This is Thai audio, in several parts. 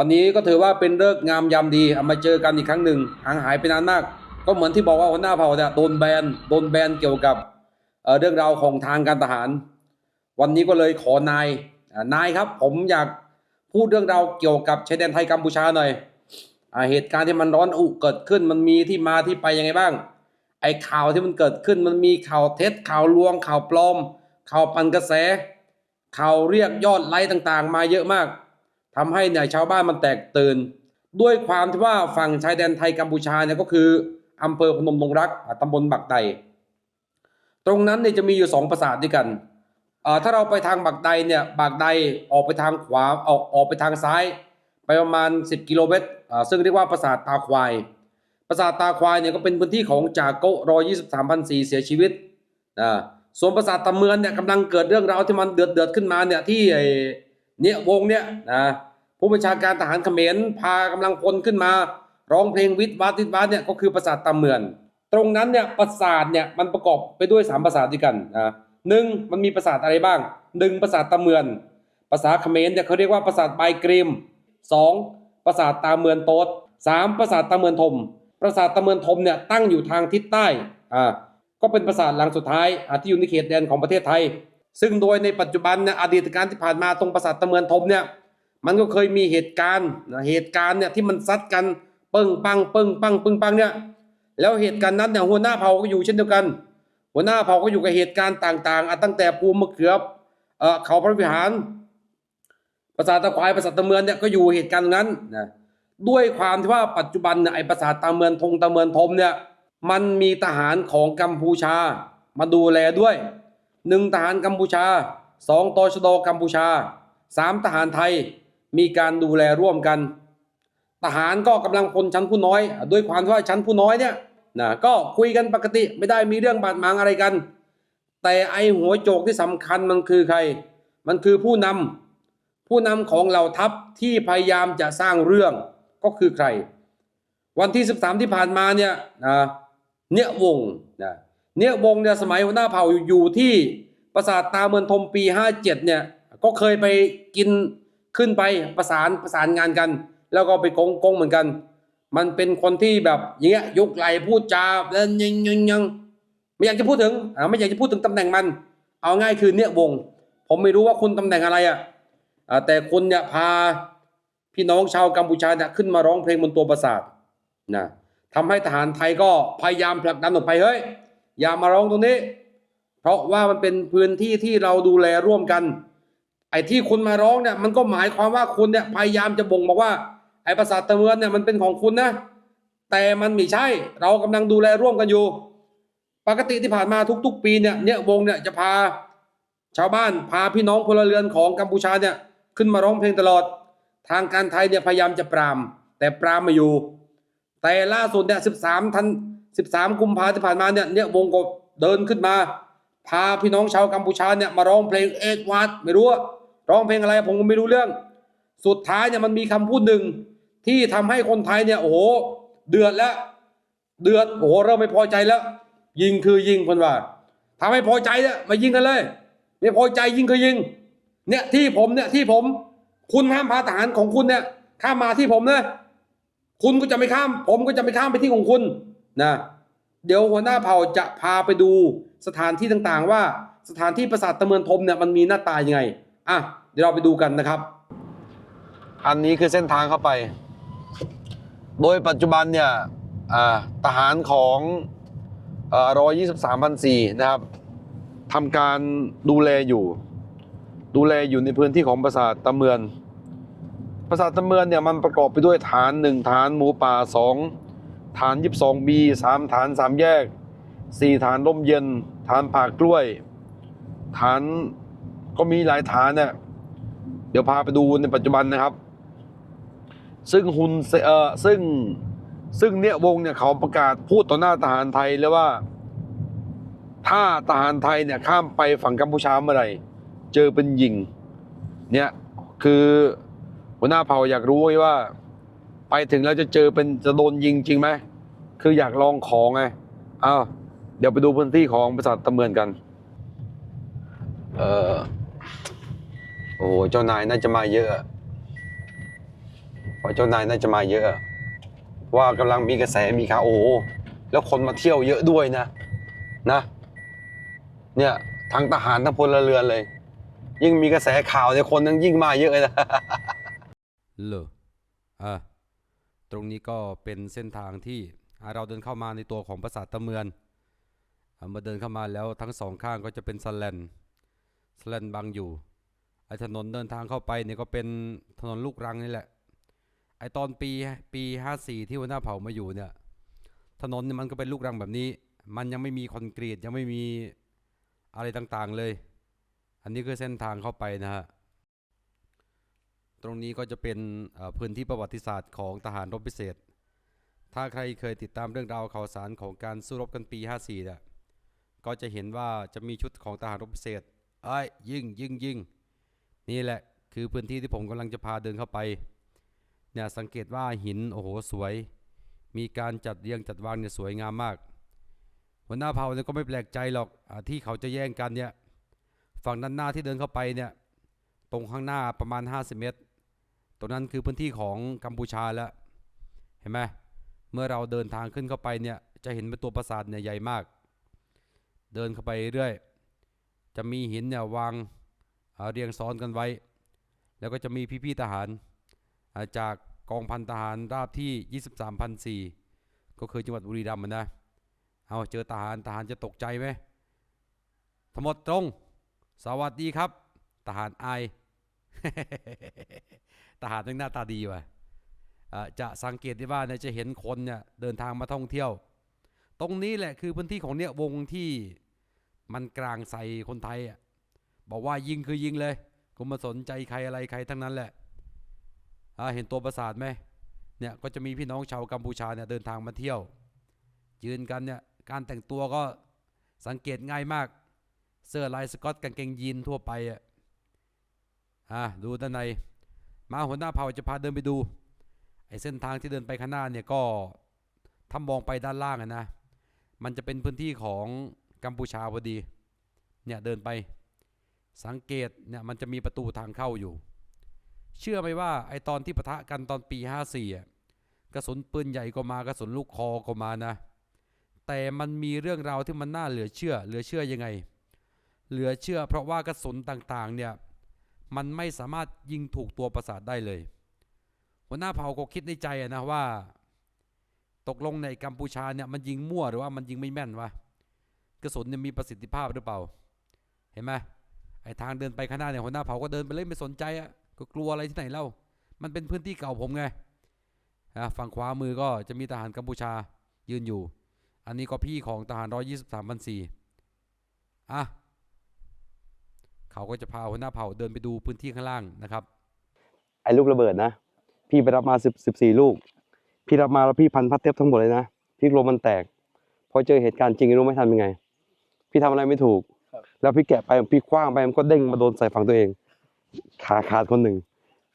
วันนี้ก็ถือว่าเป็นเลิกงามยามดีเอามาเจอกันอีกครั้งหนึ่งห่างหายไปนานมาก ก็เหมือนที่บอกว่าหัวหน้าเผ่าเนี่ยโดนแบนโดนแบนเกี่ยวกับเเรื่องราวของทางการทหาร วันนี้ก็เลยขอนายนายครับ ผมอยากพูดเรื่องราวเกี่ยวกับชายแดนไทยกัมพูชาหน่อยอเหตุการณ์ที่มันร้อนอุเกิดขึ้นมันมีที่มาที่ไปยังไงบ้าง ไอ้ข่าวที่มันเกิดขึ้นมันมีข่าวเท็จข่าวลวงข่าวปลอมข่าวปันกระแสข่าวเรียกยอดไลค์ต่างๆ มาเยอะมาก ทำให้เนี่ยชาวบ้านมันแตกตื่น ด้วยความที่ว่าฝั่งชายแดนไทยกัมพูชาเนี่ยก็คืออำเภอพนมดงรักอ่าตำบลบักไดตรงนั้นเนี่ยจะมีอยู่สองปราสาทด้วยกันถ้าเราไปทางบักไดเนี่ยบักไดออกไปทางขวาออกออกไปทางซ้าย ไปประมาณ 10 กิโลเมตรอ่าซึ่งเรียกว่าปราสาทตาควายปราสาทตาควายเนี่ยก็เป็นพื้นที่ของจากโกรอ23พันสี่เสียชีวิตนะส่วนปราสาทตะเมือนเนี่ยกำลังเกิดเรื่องราวที่มันเดือดเดือดขึ้นมาเนี่ยที่ไอ เนี่ยวงเนี่ยนะผู้บัญชาการทหารเขมรพากำลังพลขึ้นมา ร้องเพลงวิทย์วาดวิทย์วาดเนี่ยก็คือปราสาทตะเมือน ตรงนั้นเนี่ยปราสาทเนี่ยมันประกอบไปด้วยสามปราสาทด้วยกันนะหนึ่งมันมีปราสาทอะไรบ้างหนึ่งปราสาทตะเมือน ภาษาเขมรเนี่ยเขาเรียกว่าปราสาทปลายกรีมสองปราสาทตาเมือนโต๊ดสามปราสาทตาเมือนทม ปราสาทตาเมือนทมเนี่ยตั้งอยู่ทางทิศใต้อ่าก็เป็นปราสาทหลังสุดท้ายอ่าที่อยู่ในเขตแดนของประเทศไทย ซึ่งโดยในปัจจุบันเนี่ยอดีตการที่ผ่านมาตรงปราสาทตาเมือนทมเนี่ยมันก็เคยมีเหตุการณ์เหตุการณ์เนี่ยที่มันซัดกันปึ้งปังปึ้งปังปึ้งปังเนี่ยแล้วเหตุการณ์นั้นเนี่ยหัวหน้าเผ่าก็อยู่เช่นเดียวกัน หัวหน้าเผ่าก็อยู่กับเหตุการณ์ต่างๆอะตั้งแต่ภูมิมะเขือเอ่อเขาพระวิหารปราสาทตะควายปราสาทตะเมือนเนี่ยก็อยู่เหตุการณ์ตรงนั้นนะด้วยความที่ว่าปัจจุบันเนี่ยไอ้ปราสาทตะเมือนทงตะเมือนทมเนี่ยมันมีทหารของกัมพูชามาดูแลด้วย หนึ่งทหารกัมพูชาสองตชดกัมพูชาสามทหารไทยมีการดูแลร่วมกัน ทหารก็กำลังพลชั้นผู้น้อย ด้วยความที่ว่าชั้นผู้น้อยเนี่ยนะก็คุยกันปกติไม่ได้มีเรื่องบาดหมางอะไรกัน แต่ไอหัวโจกที่สำคัญมันคือใคร มันคือผู้นำผู้นำของเหล่าทัพที่พยายามจะสร้างเรื่องก็คือใคร วันที่ 13 ที่ผ่านมาเนี่ยนะเนี่ยวงนะ เนี่ยวงเนี่ยสมัยหัวหน้าเผ่าอยู่ที่ปราสาทตาเมือนทมปี 57 เนี่ย ก็เคยไปกินขึ้นไปประสานประสานงานกัน แล้วก็ไปกงกงเหมือนกัน มันเป็นคนที่แบบอย่างเงี้ยยกไหลพูดจาแล้วยังยังยังไม่อยากจะพูดถึงอ่าไม่อยากจะพูดถึงตำแหน่งมัน เอาง่ายคือเนี่ยวง ผมไม่รู้ว่าคุณตำแหน่งอะไรอะอ่าแต่คุณเนี่ยพาพี่น้องชาวกัมพูชาเนี่ยขึ้นมาร้องเพลงบนตัวปราสาทนะทำให้ทหารไทยก็พยายามผลักดันออกไปเฮ้ย อย่ามาร้องตรงนี้ เพราะว่ามันเป็นพื้นที่ที่เราดูแลร่วมกัน ไอ้ที่คุณมาร้องเนี่ยมันก็หมายความว่าคุณเนี่ยพยายามจะบ่งบอกว่า ไอ้ปราสาทตะเมือนเนี่ยมันเป็นของคุณนะ แต่มันไม่ใช่ เรากำลังดูแลร่วมกันอยู่ ปกติที่ผ่านมาทุก ๆ ปีเนี่ยเนี่ยวงเนี่ยจะพาชาวบ้านพาพี่น้องพลเรือนของกัมพูชาเนี่ยขึ้นมาร้องเพลงตลอด ทางการไทยเนี่ยพยายามจะปราม แต่ปรามไมาอยู่ แต่ล่าสุดเนี่ย13ทัน 13 กุมภาที่ผ่านมาเนี่ยเนี่ยวงก็เดินขึ้นมา พาพี่น้องชาวกัมพูชาเนี่ยมาร้องเพลงเอ็ดวาร์ดไม่รู้ว่าร้องเพลงอะไรผมก็ไม่รู้เรื่อง สุดท้ายเนี่ยมันมีคำพูดหนึ่งที่ทำให้คนไทยเนี่ยโอ้โหเดือดแล้ว เดือดโอ้โหเริ่มไม่พอใจแล้ว ยิงคือยิงคนว่าถ้าไม่พอใจเนี่ยมายิงกันเลย ไม่พอใจยิงคือยิง เนี่ยที่ผมเนี่ยที่ผมคุณห้ามพาทหารของคุณเนี่ยข้ามมาที่ผมนะคุณก็จะไม่ข้าม ผมก็จะไม่ข้ามไปที่ของคุณ นะเดี๋ยวหัวหน้าเผ่าจะพาไปดูสถานที่ต่างๆ ว่าสถานที่ปราสาทตะเมือนทมเนี่ยมันมีหน้าตายังไงอะเดี๋ยวเราไปดูกันนะครับ อันนี้คือเส้นทางเข้าไป โดยปัจจุบันเนี่ยทหารของร้อยยี่สิบสามพันสี่นะครับทำการดูแลอยู่ ดูแลอยู่ในพื้นที่ของปราสาทตะเมือนปราสาทตะเมือนเนี่ยมันประกอบไปด้วยฐานหนึ่งฐานหมูป่าสอง ฐานยิบสองบีสามฐานสามแยกสี่ฐานร่มเย็น ฐานผากกล้วย ฐานก็มีหลายฐานเนี่ยเดี๋ยวพาไปดูในปัจจุบันนะครับ ซึ่งหุนเซเออซึ่งซึ่งเนี่ยวงเนี่ยเขาประกาศพูดต่อหน้าทหารไทยเลยว่า ถ้าทหารไทยเนี่ยข้ามไปฝั่งกัมพูชาเมื่อไหร่เจอเป็นยิงเนี่ยคือหัวหน้าเผ่าอยากรู้ไว้ว่าไปถึงแล้วจะเจอเป็นจะโดนยิงจริงไหม คืออยากลองของไงอ้าวเดี๋ยวไปดูพื้นที่ของปราสาทตะเมือนกัน เออโอ้โหเจ้านายน่าจะมาเยอะเพราะเจ้านายน่าจะมาเยอะ ว่ากำลังมีกระแสมีข่าวโอ้แล้วคนมาเที่ยวเยอะด้วยนะ นะ เนี่ยทั้งทหารทั้งพลเรือนเลย ยิ่งมีกระแสข่าวเนี่ยคนนึงยิ่งมาเยอะเลยนะเหรออ่าตรงนี้ก็เป็นเส้นทางที่ เราเดินเข้ามาในตัวของปราสาทตะเมือนอ่าเมื่อเดินเข้ามาแล้วทั้งสองข้างก็จะเป็นสแลนสแลนบังอยู่ไอ้ถนนเดินทางเข้าไปเนี่ยก็เป็นถนนลูกรังนี่แหละไอตอนปีปีห้าสี่ที่หัวหน้าเผ่ามาอยู่เนี่ยถนนเนี่ยมันก็เป็นลูกรังแบบนี้ มันยังไม่มีคอนกรีตยังไม่มีอะไรต่างๆเลย อันนี้คือเส้นทางเข้าไปนะฮะตรงนี้ก็จะเป็นพื้นที่ประวัติศาสตร์ของทหารรบพิเศษ ถ้าใครเคยติดตามเรื่องราวข่าวสารของการสู้รบกันปี 54เนี่ยก็จะเห็นว่าจะมีชุดของทหารรบพิเศษเอ้ยยิงยิงยิงนี่แหละคือพื้นที่ที่ผมกำลังจะพาเดินเข้าไปเนี่ยสังเกตว่าหินโอ้โหสวย มีการจัดเรียงจัดวางเนี่ยสวยงามมากหัวหน้าเผ่าเนี่ยก็ไม่แปลกใจหรอกอที่เขาจะแย่งกันเนี่ยฝั่งด้านหน้าที่เดินเข้าไปเนี่ยตรงข้างหน้าประมาณ 50 เมตร ตรงนั้นคือพื้นที่ของกัมพูชาแล้วเห็นไหม เมื่อเราเดินทางขึ้นเข้าไปเนี่ยจะเห็นเป็นตัวปราสาทเนี่ยใหญ่มาก เดินเข้าไปเรื่อยจะมีหินเนี่ยวางอ่าเรียงซ้อนกันไว้ แล้วก็จะมีพี่ๆทหาราจากกองพันทหารราบที่ 23,004ก็คือจังหวัดบุรีรัมย์นะ เอาเจอทหารทหารจะตกใจไหมทั้งหมดตรง สวัสดีครับ ทหารไอายทหารนึงหน้าตาดีว่ะ จะสังเกตได้ว่าเนี่ยจะเห็นคนเนี่ยเดินทางมาท่องเที่ยว ตรงนี้แหละคือพื้นที่ของเนี่ยวงที่มันกลางใส่คนไทยอะบอกว่ายิงคือยิงเลยกูมาสนใจใครอะไรใครทั้งนั้นแหละเห็นตัวประสาทไหมเนี่ยก็จะมีพี่น้องชาวกัมพูชาเนี่ยเดินทางมาเที่ยว ยืนกันเนี่ยการแต่งตัวก็สังเกตง่ายมาก เสื้อลายสกอตกางเกงยีนทั่วไปอะดูด้านใน มาหัวหน้าเผ่าจะพาเดินไปดู ไอ้เส้นทางที่เดินไปข้างหน้าเนี่ยก็ถ้ามองไปด้านล่างอะนะ มันจะเป็นพื้นที่ของกัมพูชาพอดี เนี่ยเดินไปสังเกตเนี่ยมันจะมีประตูทางเข้าอยู่ เชื่อไหมว่าไอ้ตอนที่ปะทะกันตอนปี 54อะกระสุนปืนใหญ่ก็มากระสุนลูกคอก็มานะ แต่มันมีเรื่องราวที่มันน่าเหลือเชื่อ เหลือเชื่อยังไง เหลือเชื่อเพราะว่ากระสุนต่างๆเนี่ยมันไม่สามารถยิงถูกตัวประสาทได้เลย หัวหน้าเผ่าก็คิดในใจนะว่า ตกลงในกัมพูชาเนี่ยมันยิงมั่วหรือว่ามันยิงไม่แม่นวะกระสุนเนี่ยมีประสิทธิภาพหรือเปล่า เห็นไหมไอ้ทางเดินไปข้างหน้าเนี่ยหัวหน้าเผ่าก็เดินไปเลยไม่สนใจอะก็กลัวอะไรที่ไหนเล่า มันเป็นพื้นที่เก่าผมไงอะฝั่งขวามือก็จะมีทหารกัมพูชายืนอยู่ อันนี้ก็พี่ของทหารร้อยยี่สิบสามพันสี่อะเขาก็จะพาหัวหน้าเผ่าเดินไปดูพื้นที่ข้างล่างนะครับ ไอ้ลูกระเบิดนะ พี่ไปรับมาสิบสิบสี่ลูก พี่รับมาแล้วพี่พันพัดเทปทั้งหมดเลยนะพี่กลัวมันแตกพอเจอเหตุการณ์จริงรู้ไหม่ทันเป็นไง พี่ทำอะไรไม่ถูก แล้วพี่แกะไปพี่คว้างไปมันก็เด้งมาโดนใส่ฝั่งตัวเอง ขาขาดคนหนึ่ง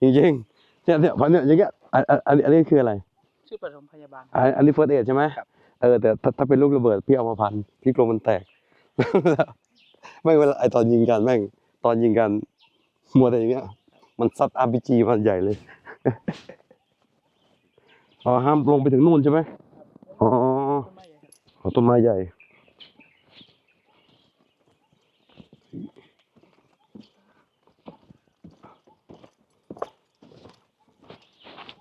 จริงๆเนี่ยเนี่ยพันเนี่ยอย่างเงี้ยอันอันอันนี้อันนี้คืออะไร ชื่อปฐมพยาบาลอันอันนี้เฟิร์สเอใช่ไหมครับเออแต่ถ้าถ้าเป็นลูกระเบิดพี่เอามาพันพี่กลัวมันแตกไม่เวลาไอตอนยิงกันแม่งตอนยิงกันมัวแต่อย่างเงี้ย มันซัดอาร์พีจีมันใหญ่เลย อ๋อห้ามลงไปถึงนู่นใช่ไหมอ๋อไม่ครับอ๋อต้นไม้ใหญ่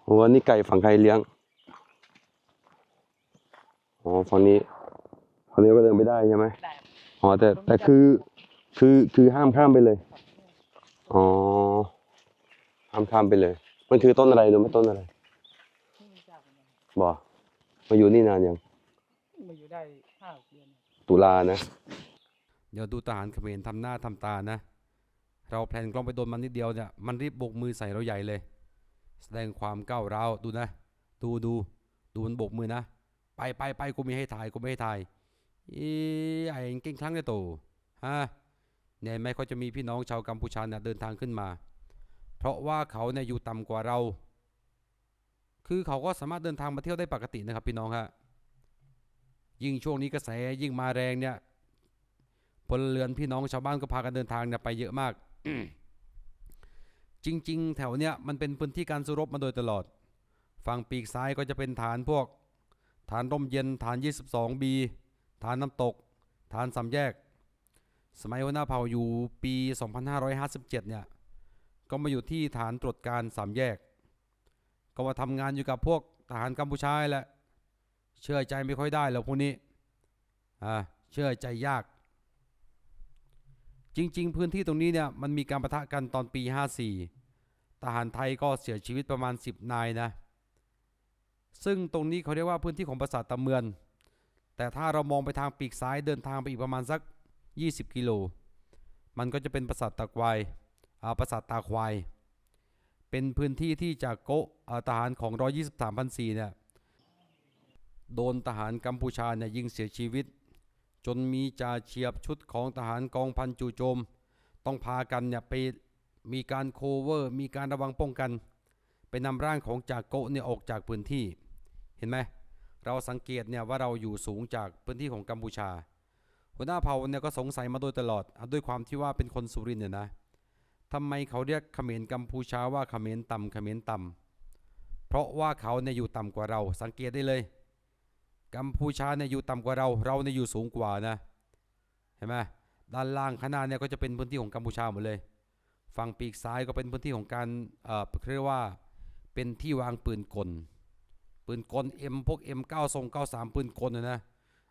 โอ้นนี้ไก่ฝั่งใครเลี้ยง อ๋อฝั่งนี้ฝั่งนี้ก็เดินไปได้ใช่ไหมอ๋อแต่แต่คือคือคือห้ามข้ามไปเลย อ๋อ ห้ามข้ามไปเลย มันคือต้นอะไรรู้ไหมต้นอะไรไม่ทราบเหมือนกันบอกมาอยู่นี่นานยัง มาอยู่ได้ห้าหกเดือนครับตุลานะ เดี๋ยวดูทหารเขมรทำหน้าทำตานะ เราแพลนกล้องไปโดนมันนิดเดียวเนี่ย มันรีบโบกมือใส่เราใหญ่เลย แสดงความก้าวร้าวดูนะ ดูดูดูมันโบกมือนะ ไปไปไปกูไม่ให้ถ่ายกูไม่ให้ถ่ายอีไอ้เก่งครั้งเนี่ยโตฮะเนี่ยเห็นไหมเขาจะมีพี่น้องชาวกัมพูชาเนี่ยเดินทางขึ้นมา เพราะว่าเขาเนี่ยอยู่ต่ำกว่าเรา คือเขาก็สามารถเดินทางมาเที่ยวได้ปกตินะครับพี่น้องฮะยิ่งช่วงนี้กระแสยิ่งมาแรงเนี่ยพลเรือนพี่น้องชาวบ้านก็พากันเดินทางเนี่ยไปเยอะมาก จริง ๆ แถวเนี้ยมันเป็นพื้นที่การสู้รบมาโดยตลอด ฝั่งปีกซ้ายก็จะเป็นฐานพวก ฐานร่มเย็นฐาน 22B ฐานน้ำตก ฐานสามแยก สมัยหัวหน้าเผ่าอยู่ปี 2557 เนี่ย ก็มาอยู่ที่ฐานตรวจการสามแยก ก็มาทำงานอยู่กับพวกทหารกัมพูชาแหละ เชื่อใจไม่ค่อยได้หรอกพวกนี้อ่าเชื่อใจยาก จริง ๆ พื้นที่ตรงนี้เนี่ยมันมีการประทะกันตอนปี 54 ทหารไทยก็เสียชีวิตประมาณ 10 นายนะ ซึ่งตรงนี้เขาเรียกว่าพื้นที่ของปราสาทตะเมือน แต่ถ้าเรามองไปทางปีกซ้ายเดินทางไปอีกประมาณสัก 20 กิโล มันก็จะเป็นปราสาทตะควาย ปราสาทตาควาย เป็นพื้นที่ที่จากโกะทหารของ 123พันสีเนี่ยโดนทหารกัมพูชาเนี่ยยิงเสียชีวิต จนมีจ่าเฉียบชุดของทหารกองพันจู่โจม ต้องพากันเนี่ยไปมีการโคเวอร์ มีการระวังป้องกัน ไปนำร่างของจากโกะเนี่ยออกจากพื้นที่เห็นไหมเราสังเกตเนี่ยว่าเราอยู่สูงจากพื้นที่ของกัมพูชา หัวหน้าเผ่าเนี่ยก็สงสัยมาโดยตลอด ด้วยความที่ว่าเป็นคนสุรินทร์เนี่ยนะ ทำไมเขาเรียกเขมรกัมพูชาว่าเขมรต่ำเขมรต่ำเพราะว่าเขาเนี่ยอยู่ต่ำกว่าเรา สังเกตได้เลย กัมพูชาเนี่ยอยู่ต่ำกว่าเรา เราเนี่ยอยู่สูงกว่านะ เห็นไหมด้านล่างข้างหน้าเนี่ยก็จะเป็นพื้นที่ของกัมพูชาหมดเลย ฝั่งปีกซ้ายก็เป็นพื้นที่ของการเอ่อเรียกว่าเป็นที่วางปืนกล ปืนกล M พวก M 9ทรง93ปืนกลนะนะ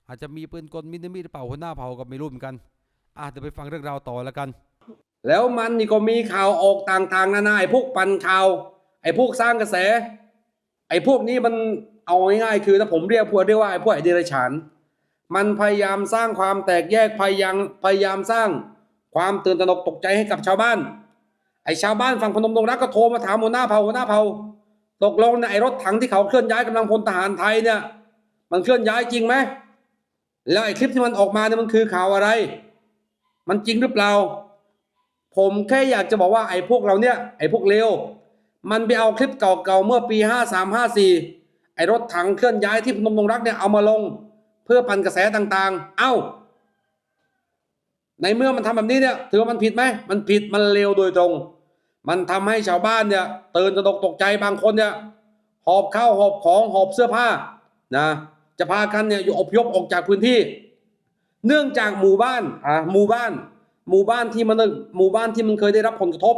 อาจจะมีปืนกลมินิมิหรือเปล่าหัวหน้าเผาก็ไม่รู้เหมือนกันอะเดี๋ยวไปฟังเรื่องราวต่อแล้วกัน แล้วมันนี่ก็มีข่าวออกต่างๆ นานาไอ้พวกปั่นข่าว ไอ้พวกสร้างกระแส ไอ้พวกนี้มันเอาง่ายๆคือถ้าผมเรียกพวกเรียกว่าไอ้พวกไอ้เดรัจฉานมันพยายามสร้างความแตกแยกพยายามพยายามสร้างความตื่นตระหนกตกใจให้กับชาวบ้าน ไอ้ชาวบ้านฝั่งพนมดงรักก็โทรมาถามหัวหน้าเผ่าหัวหน้าเผ่าตกลงเนี่ยไอ้รถถังที่เขาเคลื่อนย้ายกำลังพลทหารไทยเนี่ย มันเคลื่อนย้ายจริงไหมแล้วไอ้คลิปที่มันออกมาเนี่ยมันคือข่าวอะไร มันจริงหรือเปล่า ผมแค่อยากจะบอกว่าไอ้พวกเราเนี่ยไอ้พวกเลวมันไปเอาคลิปเก่าๆเมื่อปี 5354 ไอ้รถถังเคลื่อนย้ายที่พนมดงรักเนี่ยเอามาลง เพื่อปั่นกระแสต่างๆ เอ้า ในเมื่อมันทำแบบนี้เนี่ยถือว่ามันผิดไหมมันผิดมันเลวโดยตรง มันทำให้ชาวบ้านเนี่ยตื่นตระหนกตกใจบางคนเนี่ยหอบข้าวหอบของหอบเสื้อผ้านะจะพากันเนี่ยอยู่อพยพออกจากพื้นที่ เนื่องจากหมู่บ้านอ่าหมู่บ้าน หมู่บ้านที่มันหมู่บ้านที่มันเคยได้รับผลกระทบ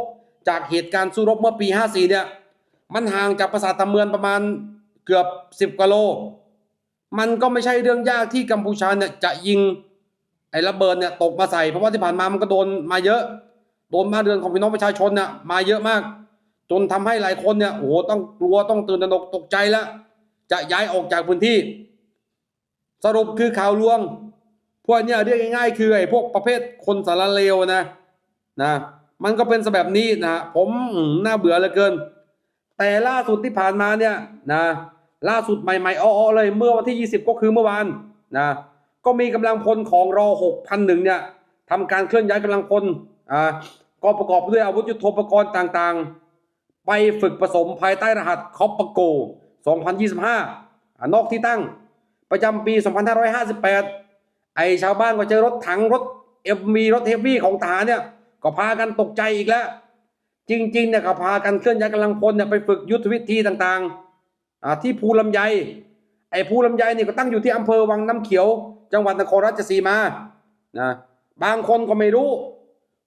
จากเหตุการณ์สู้รบเมื่อปี 54 เนี่ย มันห่างจากปราสาทตะเมือนประมาณเกือบ 10กิโล มันก็ไม่ใช่เรื่องยากที่กัมพูชาเนี่ยจะยิงไอ้ระเบิดเนี่ยตกมาใส่เพราะว่าที่ผ่านมามันก็โดนมาเยอะ โดนมาเรือนของพี่น้องประชาชนเนี่ยมาเยอะมาก จนทำให้หลายคนเนี่ยโอ้โหต้องกลัวต้องตื่นตระหนกตกใจแล้วจะย้ายออกจากพื้นที่ สรุปคือข่าวลวง พวกเนี่ยเรียกง่ายๆ คือไอ้พวกประเภทคนสารเลวนะนะมันก็เป็นแบบนี้นะผมน่าเบื่อเหลือเกิน แต่ล่าสุดที่ผ่านมาเนี่ยนะล่าสุดใหม่ๆอ้อๆเลยเมื่อวันที่ 20 ก็คือเมื่อวานนะก็มีกำลังพลของรอ6,001เนี่ยทำการเคลื่อนย้ายกำลังพลอ่าก็ประกอบด้วยอาวุธยุทโธปกรณ์ต่างๆ ไปฝึกผสมภายใต้รหัสคอปปโก 2025อ่านอกที่ตั้งประจำปี 2558 ไอชาวบ้านก็เจอรถถังรถเอ็มมีรถเฮฟวี่ของทหารเนี่ย ก็พากันตกใจอีกแล้ว จริงๆเนี่ยก็พากันเคลื่อนย้ายกำลังพลเนี่ยไปฝึกยุทธวิธีต่างๆอ่าที่ภูลำไย ไอ้ภูลำไยเนี่ยก็ตั้งอยู่ที่อำเภอวังน้ำเขียว จังหวัดนครราชสีมานะบางคนก็ไม่รู้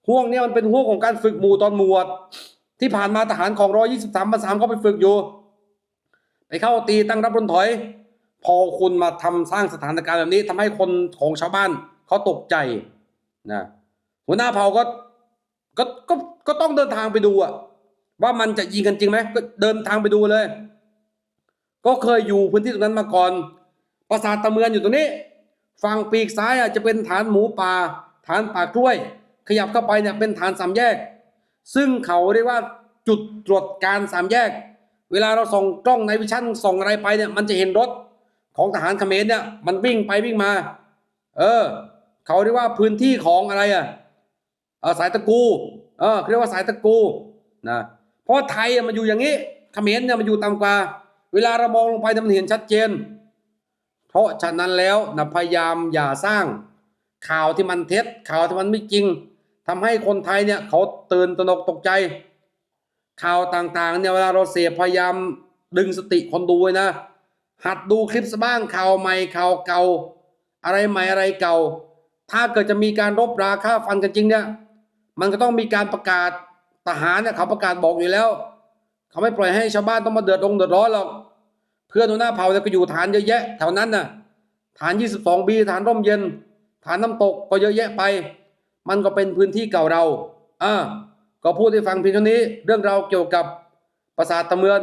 ห่วงเนี่ยมันเป็นห่วงของการฝึกหมู่ตอนหมวด ที่ผ่านมาทหารของร้อยยี่สิบสามพันสามก็ไปฝึกอยู่ ไปเข้าตีตั้งรับบนถอย พอคุณมาทำสร้างสถานการณ์แบบนี้ทำให้คนของชาวบ้านเขาตกใจนะหัวหน้าเผ่าก็ก็ก็ก็ต้องเดินทางไปดูอะว่ามันจะยิงกันจริงไหมก็เดินทางไปดูเลย ก็เคยอยู่พื้นที่ตรงนั้นมาก่อนปราสาทตะเมือนอยู่ตรงนี้ ฝั่งปีกซ้ายอะจะเป็นฐานหมูป่าฐานป่ากล้วย ขยับเข้าไปเนี่ยเป็นฐานสามแยก ซึ่งเขาเรียกว่าจุดตรวจการสามแยก เวลาเราส่องกล้องในวิชั่นส่องอะไรไปเนี่ยมันจะเห็นรถ ของทหารเขมรเนี่ยมันวิ่งไปวิ่งมา เออ เขาเรียกว่าพื้นที่ของอะไรอะเออสายตะกู เออเขาเรียกว่าสายตะกูนะเพราะไทยมันอยู่อย่างนี้เขมรเนี่ยมันอยู่ต่ำกว่า เวลาเรามองลงไปมันเห็นชัดเจน เพราะฉะนั้นแล้วนะพยายามอย่าสร้างข่าวที่มันเท็จ ข่าวที่มันไม่จริงทำให้คนไทยเนี่ยเขาตื่นตระหนกตกใจ ข่าวต่างๆเนี่ยเวลาเราเสพพยายามดึงสติคนดูไว้นะ หัดดูคลิปบ้างข่าวใหม่ข่าวเก่า อะไรใหม่อะไรเก่า ถ้าเกิดจะมีการรบราค่าฟันกันจริงเนี่ยมันก็ต้องมีการประกาศทหารเนี่ยเขาประกาศบอกอยู่แล้ว เขาไม่ปล่อยให้ชาวบ้านต้องมาเดือดร้อนเดือดร้อนหรอกเพื่อนหัวหน้าเผ่าเนี่ยก็อยู่ฐานเยอะแยะแถวนั้นน่ะฐาน 22 บีฐานร่มเย็น ฐานน้ำตกก็เยอะแยะไป มันก็เป็นพื้นที่เก่าเราอ่าก็พูดให้ฟังเพียงเท่านี้เรื่องเราเกี่ยวกับปราสาทตะเมือน